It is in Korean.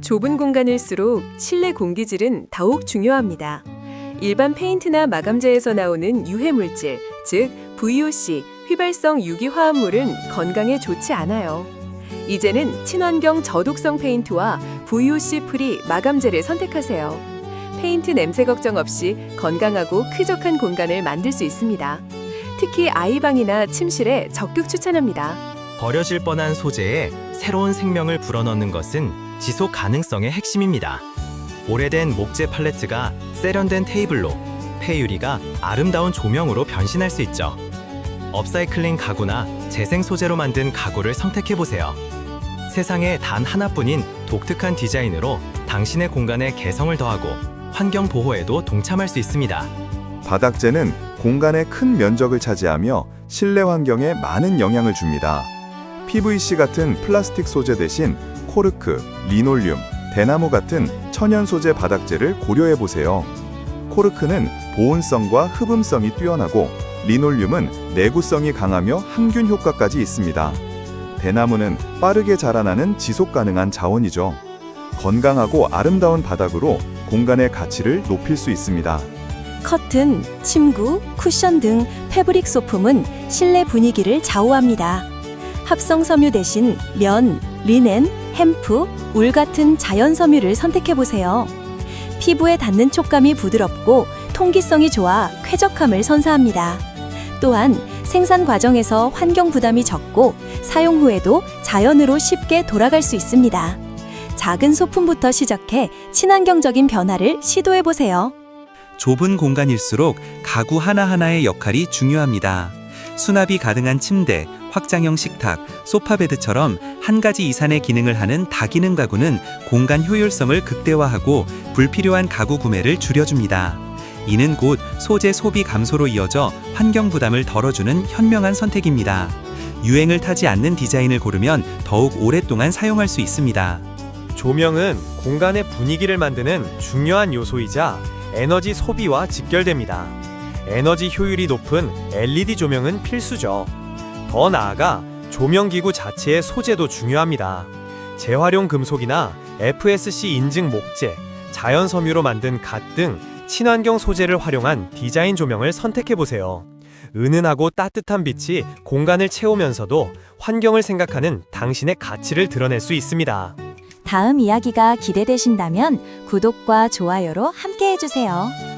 좁은 공간일수록 실내 공기질은 더욱 중요합니다. 일반 페인트나 마감재에서 나오는 유해 물질, 즉 VOC, 휘발성 유기 화합물은 건강에 좋지 않아요. 이제는 친환경 저독성 페인트와 VOC 프리 마감재를 선택하세요. 페인트 냄새 걱정 없이 건강하고 쾌적한 공간을 만들 수 있습니다. 특히 아이방이나 침실에 적극 추천합니다. 버려질 뻔한 소재에 새로운 생명을 불어넣는 것은 지속 가능성의 핵심입니다. 오래된 목재 팔레트가 세련된 테이블로, 폐유리가 아름다운 조명으로 변신할 수 있죠. 업사이클링 가구나 재생 소재로 만든 가구를 선택해 보세요. 세상에 단 하나뿐인 독특한 디자인으로 당신의 공간에 개성을 더하고 환경 보호에도 동참할 수 있습니다. 바닥재는 공간의 큰 면적을 차지하며 실내 환경에 많은 영향을 줍니다. PVC 같은 플라스틱 소재 대신 코르크, 리놀륨, 대나무 같은 천연 소재 바닥재를 고려해 보세요. 코르크는 보온성과 흡음성이 뛰어나고 리놀륨은 내구성이 강하며 항균 효과까지 있습니다. 대나무는 빠르게 자라나는 지속 가능한 자원이죠. 건강하고 아름다운 바닥으로 공간의 가치를 높일 수 있습니다. 커튼, 침구, 쿠션 등 패브릭 소품은 실내 분위기를 좌우합니다. 합성 섬유 대신 면, 리넨, 햄프, 울 같은 자연 섬유를 선택해 보세요. 피부에 닿는 촉감이 부드럽고 통기성이 좋아 쾌적함을 선사합니다. 또한 생산 과정에서 환경 부담이 적고 사용 후에도 자연으로 쉽게 돌아갈 수 있습니다. 작은 소품부터 시작해 친환경적인 변화를 시도해 보세요. 좁은 공간일수록 가구 하나하나의 역할이 중요합니다. 수납이 가능한 침대, 확장형 식탁, 소파베드처럼 한 가지 이상의 기능을 하는 다기능 가구는 공간 효율성을 극대화하고 불필요한 가구 구매를 줄여줍니다. 이는 곧 소재 소비 감소로 이어져 환경 부담을 덜어주는 현명한 선택입니다. 유행을 타지 않는 디자인을 고르면 더욱 오랫동안 사용할 수 있습니다. 조명은 공간의 분위기를 만드는 중요한 요소이자 에너지 소비와 직결됩니다. 에너지 효율이 높은 LED 조명은 필수죠. 더 나아가 조명기구 자체의 소재도 중요합니다. 재활용 금속이나 FSC 인증 목재, 자연 섬유로 만든 갓 등 친환경 소재를 활용한 디자인 조명을 선택해 보세요. 은은하고 따뜻한 빛이 공간을 채우면서도 환경을 생각하는 당신의 가치를 드러낼 수 있습니다. 다음 이야기가 기대되신다면 구독과 좋아요로 함께 해주세요.